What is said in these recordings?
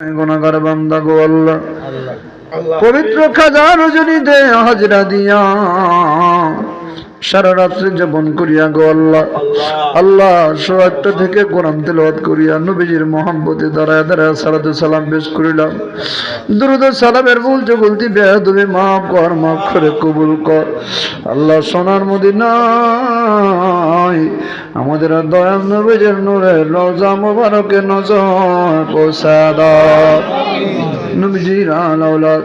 গুণাগার বান্দা গো আল্লাহ। পবিত্র খাজা রজনীতে হাজরা দিয়া। সারা রাত্রে যাপন করিয়া গো আল্লাহ। আল্লাহ। সোয়াট্টা থেকে কোরআন তেলাওয়াত করিয়া নবীজির মোহাম্মতে দাঁড়ায় দাঁড়ায় সালাতু সালাম পেশ করিলাম। দুরুদ সালামের ভুল চগুলতি বেয়াদবি মাফ কর মাফ করে কবুল কর। আল্লাহ সোনার মদিনায় আমাদের দয়াল নবীজির নূরে রোজা মোবারকে নজর পৌঁছা দাও। নবীজির আলাউলাদ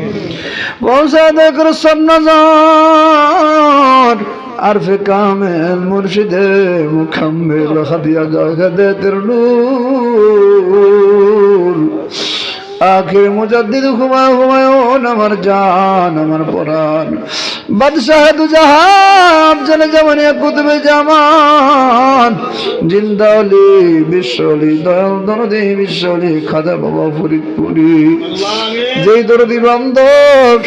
মৌসাদের সন্নজর আরফে কামেল মুর্শিদে মুখাম্মেল হাদিয়া জাগাদে তেরনুর। আখির মুজাদ্দিদ হুমা হুমায়ুন আমার জান, আমার পরাণ। জামানে। জামান বিশ্বলি খাজা বাবা যেই দরদি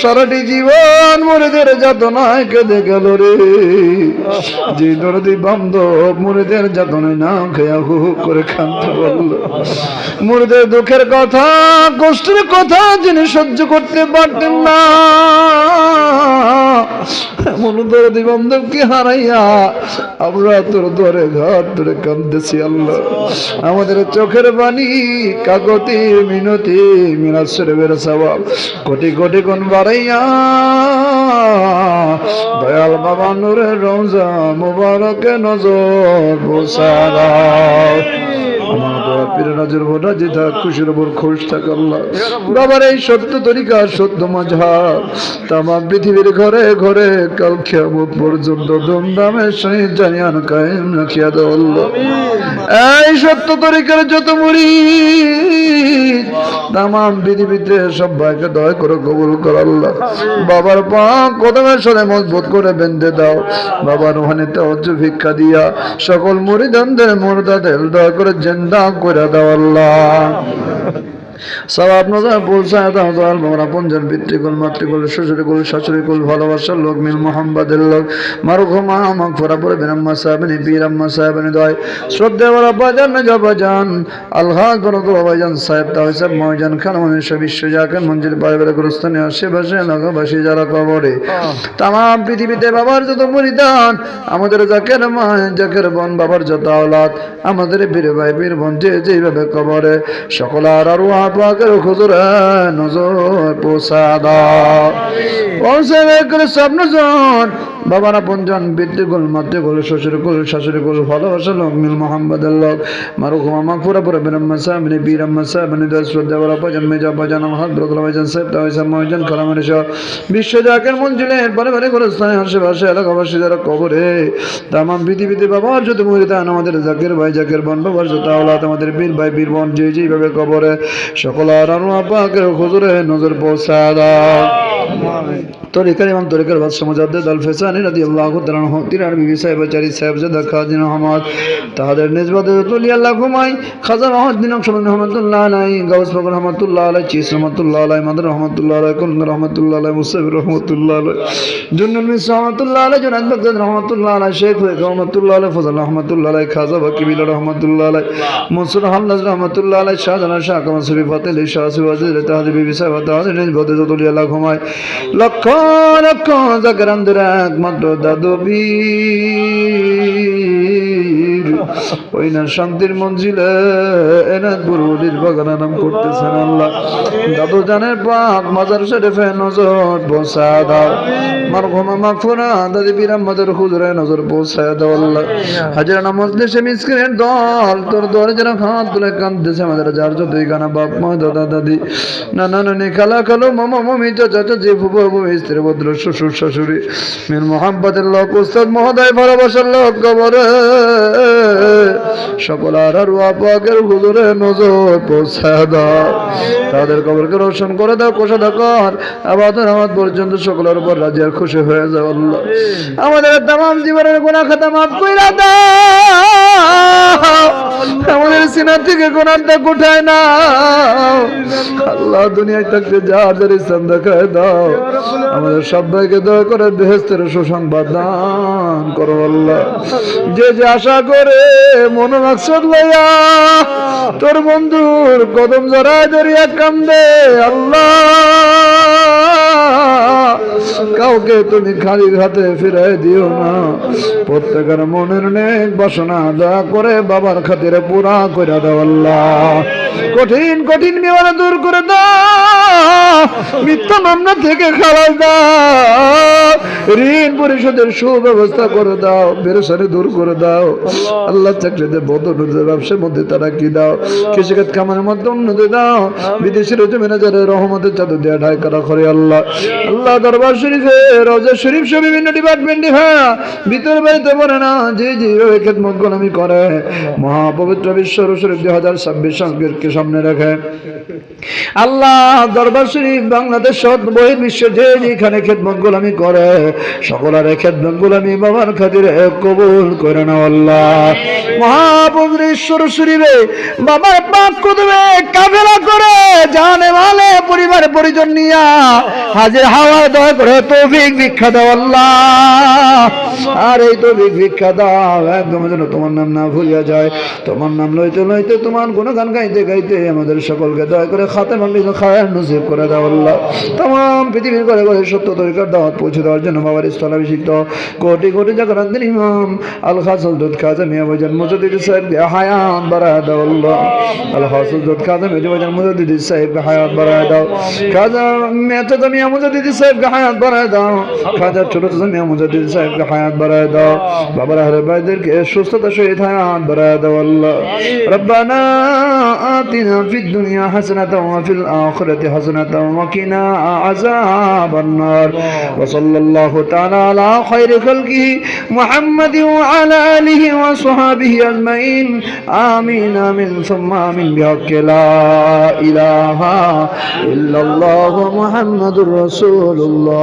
সারাটি জীবন মরেদের যাতনায় কেঁদে গেল রে। যে দরদি বান্ধব, মরেদের যাতনায় না খেয়া হু করে খান্ত বলল মুরদের দুঃখের কথা, কষ্টের কথা যিনি সহ্য করতে পারতেন না। এমন দরদি বান্ধবকে হারাইয়া আমরা তোর দরে ঘর ধরে কাঁদতেছি আল্লাহ। আমাদের চোখের বাণী, কাকতি, মিনতি মিনাসের সবাব কোটি কোটি কোন বাড়াইয়া, দয়াল বাবা নূরের রমজা মুবারকে নজর বসারা আমার দয়া পীর নাজর রাজি থাক খুশির ওপর খুশ থাক আল্লাহ। বাবার এই সত্য তরিকা সত্য মাঝহার তামা পৃথিবীর ঘরে ঘরে কাল খেয়ামত পর্যন্ত ধুমধামের সহিত জানিয়ান কায়েম রাখিয়া আল্লাহ। এই সত্য তরিকার যত মুড়ি তামাম পৃথিবীতে সবাইকে দয়া করে কবুল কর আল্লাহ। বাবার পা কদমের সাথে মজবুত করে বেঁধে দাও। বাবার ভিক্ষা দিয়া সকল মুড়িদানদের মুর্দাদের দয়া করে জেন্দা করে দাও আল্লাহ সবাব নজর পৌঁছায় দাও দয়াল বাবা পঞ্জন পিতৃকুল মাতৃকুল শ্বশুরকুল শাশুড়িকুল ভালোবাসার লোক মিল মোহাম্মদের লোক। মারুখমা আমাক ফোরা পরে সাহেবনি বীরাম্মা সাহেবনি দয়। শ্রদ্ধা বড় বাজান মেজা বাজান আলহাজ বড় তো বাজান সাহেব মহাজান খান বিশ্ব জাকেন মঞ্জিল পারিবারে গুরুস্থানে আশেপাশে এলাকাবাসী যারা কবরে। তাম পৃথিবীতে বাবার যত মরিদান আমাদের জাকের মা জাকের বোন বাবার যত আওলাদ আমাদের বীর ভাই বীর বোন যে যেভাবে কবরে সকল আর আরও পাকের খুজুরে নজর পোষা দাও পৌঁছে করে স্বপ্ন জন বাবার আপনজন বৃদ্ধিগুল মাতৃগুল শ্বশুরকুল শাশুড়িকুল ভালোবাসা লোক, মিল মোহাম্মদের লোক, মারুকুমা, মাকফুরা, পুরা পুরা বিরম্মা সাহেবনি, বীরম্মা সাহেবনি দশ শ্রদ্ধা বলা পাজান, মেজা, পাজান হাত ব্রকলা পাজান সাহেব তাহলে মহাজন কালামের সহ বিশ্ব জাকের মঞ্জিলের পরে পরে করে স্থানে আশেপাশে এলাকাবাসী যারা কবরে, তামাম পৃথিবীতে বাবার যদি মরিদান আমাদের জাকের ভাই, জাকের বোন, বাবার যত আওলাদ, আমাদের বীর ভাই, বীর বোন, যে যেভাবে কবরে, সকল আর আপাকের খুজুরে নজর পৌঁছা দাও। তরিকার ইমাম তরিকার বাদশাহ মুজাদ্দিদ আল ফেসানি রাদিয়াল্লাহু তাআলা তিরার বিবি সাহেবাচারী সাহেবজাদা খাজিন আহমদ তাহাদের নিসবতে তুলি আল্লাহ ঘুমাই খাজা রহমত দিন শরণ রহমাতুল্লাহ আলাই গাউস ফকর রহমাতুল্লাহ আলাই চিস রহমাতুল্লাহ আলাই মাদার রহমাতুল্লাহ আলাই কুল রহমাতুল্লাহ আলাই মুসাফির রহমাতুল্লাহ আলাই জুন্নুল মিস রহমাতুল্লাহ আলাই জুনাদ বাগদাদ রহমাতুল্লাহ আলাই শেখ রহমাতুল্লাহ আলাই ফজল রহমাতুল্লাহ আলাই খাজা বাকিবিল রহমাতুল্লাহ আলাই মনসুর হামলাজ রহমাতুল্লাহ আলাই শাহজাহান শাহ কামাল শরীফ ফাতেল শাহ সিওয়াজিদ তাহাদের বিবি সাহেব তাহাদের নিসবতে তুলি আল্লাহ ঘুমাই লক্ষ লক্ষ জাগরানদের একমাত্র দাদু বীর। ওই না শান্তির মঞ্জিলে এনাদ বুরুলির বাগানা নাম করতেছেন আল্লাহ। দাদু জানের পাক মাজার শরীফে নজর বসা দাও। ঘুমা মাফুরা দাদি বীরাম্মাদের হুজুরে নজর পৌঁছায় দাও আল্লাহ। হাজার নামাজ দেশে মিসকিনের দল, তোর দরে যারা হাত তুলে কাঁদতেছে আমাদের যার যতই গানা বাপ, মা, দাদা, দাদি। নানা নানি, খালা, খালো, মামা, মামি, চাচা, চাচি ফুবু ফুবু স্ত্রী, ভদ্র, শ্বশুর, শাশুড়ি। মির মোহাম্মদের লোক উস্তাদ মহোদয়, ভালোবাসার লোক কবরে সকল আর আর পাকের হুজুরে নজর পৌঁছায় দাও। তাদের কবরকে রোশন করে দাও, কোষা কর। আবাদের আমার পর্যন্ত সকলের উপর রাজি আর খুশি হয়ে যাও আল্লাহ। আমাদের তাম জীবনের গুণা খাতা মাফ করে দাও। আমাদের সিনা থেকে গুণাটা কোঠায় না আল্লাহ দুনিয়ায় থাকতে যা যার ইসলাম দেখায় দাও। আমাদের সবাইকে দয়া করে বেহেস্তের সুসংবাদ দান করো আল্লাহ। যে যে আশা করে মনোমাকসদ লইয়া তোর বন্ধুর কদম জড়ায় দরিয়া কান্দে আল্লাহ। কাউকে তুমি খালি হাতে ফিরাই দিও না। প্রত্যেকের মনের নেক বাসনা দয়া করে বাবার খাতিরে পুরা করে দাও আল্লাহ। কঠিন কঠিন বিমানে দূর করে দাও। মিথ্যা মামলা থেকে খালাস দাও। ঋণ পরিশোধের সুব্যবস্থা করে দাও বেরোসারি দূর করে দাও। আল্লাহ চাকরিতে বদল ব্যবসার মধ্যে তারা কি দাও? কৃষিকাজ কামানের মধ্যে উন্নতি দাও। বিদেশের ম্যানেজারের রহমতের চাদর দেওয়া ঢাই করা করে আল্লাহ। আল্লাহ দরবার শরীফে রোজা শরীফ সব বিভিন্ন ডিপার্টমেন্টে হ্যাঁ ভিতরে বাড়িতে পড়ে না যে করে। মহাপবিত্র বিশ্ব শরীফ দুই হাজার ছাব্বিশ সামনে রাখে। আল্লাহ দরবার শরীফ বাংলাদেশ বহির যে যেখানে করে বাবার খাতিরে কবুল করে না আল্লাহ। মহাপবিত্র শরীফে বাবার পাক কদমে কাফেলা করে জানে মালে পরিবারে পরিজন নিয়া হাজির হাওয়া দয়া করে তৌফিক ভিক্ষা দাও আল্লাহ। আর এই তৌফিক ভিক্ষা দাও। একদম যেন তোমার নাম না ভুলিয়া যায়। তোমার নাম লইতে লইতে তোমার কোনো গান গাইতে গাইতে আমাদের সকলকে দয়া করে খাতে মানলি খায় নসিব করে দাও আল্লাহ। তাম পৃথিবীর করে করে সত্য তরিকার দাওয়াত পৌঁছে দেওয়ার জন্য বাবার স্থলাভিষিক্ত কোটি কোটি জাগরান্তের ইমাম আল হাসল দুধ খাজা মিয়া বৈজান মুজুদ্দিন সাহেব হায়াত বাড়ায় দাও আল্লাহ। আল হাসল দুধ খাজা মিয়া বৈজান মুজুদ্দিন সাহেব হায়াত বাড়ায় দাও। খাজা মেচা মিয়া মুজুদ্দিন সাহেব হায়াত বাড়ায় দাও খাজা ছোট ছোট মিয়া মুজুদ্দিন সাহেব হায়াত বাড়ায় দাও বাবার আহলে ভাইদেরকে সুস্থতা সহিত হায়াত বাড়ায় দাও আল্লাহ ربنا آتنا في الدنيا حسنة وفي الآخرة حسنة وقنا عذاب النار وصلى الله تعالى على خير خلقه محمد وعلى آله وصحابه أجمعين آمين آمين ثم آمين بحق لا إله إلا الله محمد رسول الله